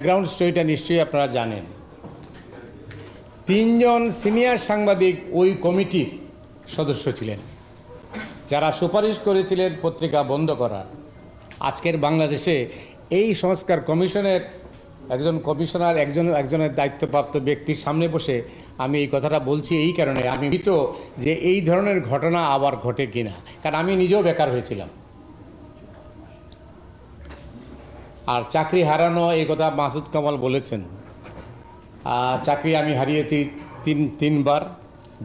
Background স্টোরিটা নিশ্চয়ই আপনারা জানেন। তিনজন সিনিয়র সাংবাদিক ওই কমিটির সদস্য ছিলেন, যারা সুপারিশ করেছিলেন পত্রিকা বন্ধ করার। আজকের বাংলাদেশে এই সংস্কার কমিশনের একজন কমিশনার, একজন, একজনের দায়িত্বপ্রাপ্ত ব্যক্তির সামনে বসে আমি এই কথাটা বলছি এই কারণে আমি ভীত যে এই ধরনের ঘটনা আবার ঘটে কিনা, কারণ আমি নিজেও বেকার হয়েছিলাম। আর চাকরি হারানো, এই কথা মাসুদ কামাল বলেছেন। চাকরি আমি হারিয়েছি তিন, তিনবার,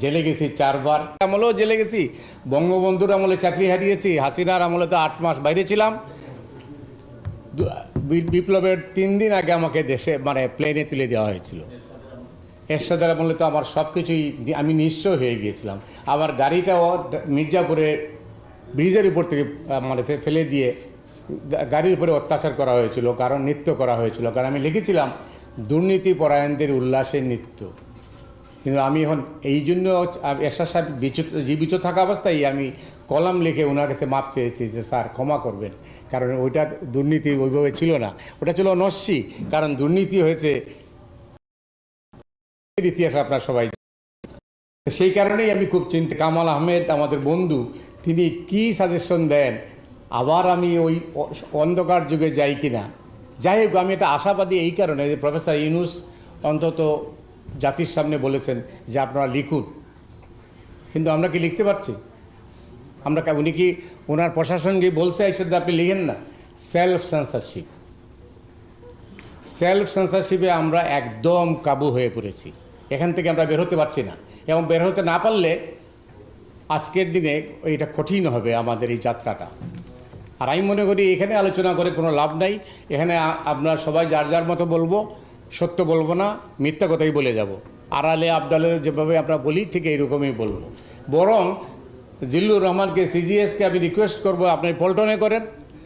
জেলে গেছি চারবার। আমলেও জেলে গেছি, বঙ্গবন্ধুর আমলে চাকরি হারিয়েছি, হাসিনার আমলে তো আট মাস বাইরে ছিলাম। বিপ্লবের তিন দিন আগে আমাকে দেশে মানে প্লেনে তুলে দেওয়া হয়েছিল। এরশাদের আমলে তো আমার সব কিছুই আমি নিঃস্ব হয়ে গিয়েছিলাম। আমার গাড়িটাও মির্জাপুরে ব্রিজের উপর থেকে মানে ফেলে দিয়ে গাড়ির উপরে অত্যাচার করা হয়েছিল, কারণ নৃত্য করা হয়েছিল। কারণ আমি লিখেছিলাম, দুর্নীতি পরায়ণদের উল্লাসের নৃত্য। কিন্তু আমি এখন এই জন্য এরশাদ সাহেব জীবিত থাকা অবস্থায় আমি কলাম লিখে ওনার কাছে মাপ চেয়েছি যে, স্যার, ক্ষমা করবেন। কারণ ওইটা দুর্নীতি ওইভাবে ছিল না। ওটা ছিল নস্যি কারণ দুর্নীতি হয়েছে। ইতিহাস আপনার সবাই। সেই কারণেই আমি খুব চিন্তা কামাল আহমেদ, আমাদের বন্ধু, তিনি কি সাজেশন দেন আবার আমি ওই অন্ধকার যুগে যাই কিনা? যাই হোক, আমি এটা আশাবাদী এই কারণে যে প্রফেসর ইউনুস অন্তত জাতির সামনে বলেছেন যে আপনারা লিখুন। কিন্তু আমরা কি লিখতে পারছি? আমরা কা- উনি কি ওনার প্রশাসন গিয়ে বলছে এই সাথে আপনি লিখেন না? সেলফ সেন্সারশিপ সেলফ সেন্সারশিপে আমরা একদম কাবু হয়ে পড়েছি। এখান থেকে আমরা বের হতে পারছি না। এবং বের হতে না পারলে আজকের দিনে এটা কঠিন হবে আমাদের এই যাত্রাটা। আর আমি মনে করি এখানে আলোচনা করে কোনো লাভ নাই। এখানে আপনার সবাই যার যার মতো বলব, সত্য বলব না, মিথ্যা কথাই বলে যাব। আড়ালে আবডালের যেভাবে আমরা বলি, ঠিক এইরকমই বলব। বরং জিল্লুর রহমানকে সিজিএসকে আমি রিকোয়েস্ট করব, আপনি পল্টনে করেন,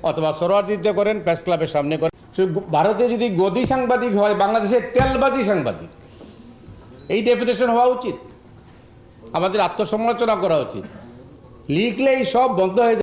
অথবা সরোয়ারদিতে করেন প্রেস ক্লাবের সামনে করেন। ভারতে যদি গদি সাংবাদিক হয়, বাংলাদেশে তেলবাজি সাংবাদিক। এই ডেফিনেশন হওয়া উচিত। আমাদের আত্মসমালোচনা করা উচিত। লিখলেই সব বন্ধ হয়ে